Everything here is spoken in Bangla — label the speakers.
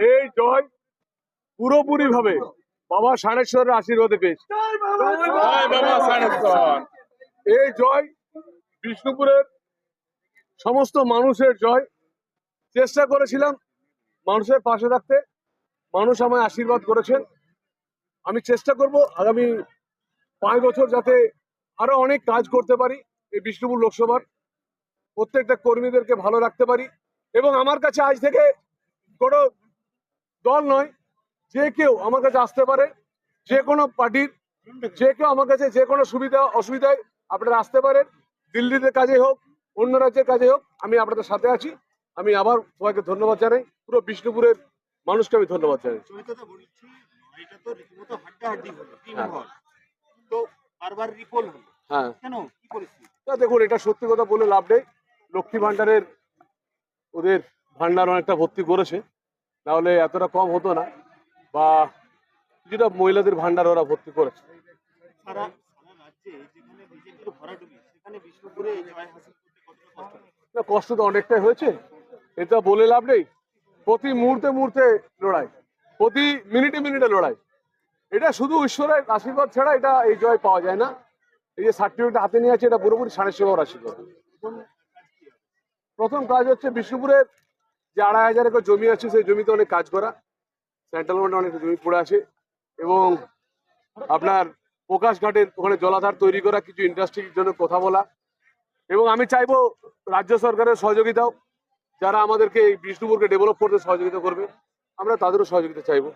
Speaker 1: এই জয় পুরোপুরি ভাবে বাবা সানেশ্বরের আশীর্বাদে পেয়েছি। এই জয় বিষ্ণুপুরের সমস্ত মানুষের জয়। চেষ্টা করেছিলাম মানুষের পাশে থাকতে। মানুষ আমায় আশীর্বাদ করেছেন। আমি চেষ্টা করব আগামী পাঁচ বছর যাতে আরও অনেক কাজ করতে পারি এই বিষ্ণুপুর লোকসভার। প্রত্যেকটা কর্মীদেরকে ভালো রাখতে পারি। এবং আমার কাছে আজ থেকে কোনো দল নয় যে কেউ আমার কাছে আসতে পারে যে কোনো পার্টির যে কেউ আমার কাছে যে কোনো সুবিধা অসুবিধায় আপনারা আসতে পারেন। দিল্লিতে কাজে হোক অন্য রাজ্যের কাজে হোক আমি আপনাদের সাথে আছি। আমি আবার সবাইকে ধন্যবাদ জানাই। পুরো বিষ্ণুপুরের মানুষকে আমি ধন্যবাদ জানাই। হ্যাঁ। তা দেখুন এটা সত্যি কথা বলে লাভ নেই। লক্ষ্মী ভান্ডারের ওদের ভান্ডার অনেকটা ভর্তি করেছে। নাহলে এতটা কম হতো না বা কিছুটা মহিলাদের ভান্ডার ওরা ভর্তি করেছে।
Speaker 2: কষ্ট
Speaker 1: না কষ্ট তো অনেকটাই হয়েছে এটা বলে লাভ নেই। প্রতি মুহূর্তে মুহূর্তে লড়াই প্রতি মিনিটে মিনিটে লড়াই। এটা শুধু ঈশ্বরের আশীর্বাদ ছাড়া এটা এই জয় পাওয়া যায় না। এই যে সার্টিফিকেট হাতে নিয়ে আছে এটা পুরোপুরি সাড়ে সেবার আশীর্বাদ। প্রথম কাজ হচ্ছে বিষ্ণুপুরের যে আড়াই হাজার একর জমি আছে, সেই জমিতে অনেক কাজ করা। সেন্ট্রাল অনেক জমি পড়ে আছে এবং আপনার প্রকাশ ঘাটের ওখানে জলাধার তৈরি করা, কিছু ইন্ডাস্ট্রির জন্য কথা বলা এবং আমি চাইব রাজ্য সরকারের সহযোগিতাও। যারা আমাদেরকে এই বিষ্ণুপুরকে ডেভেলপ করতে সহযোগিতা করবে, আমরা তাদেরও সহযোগিতা চাইব।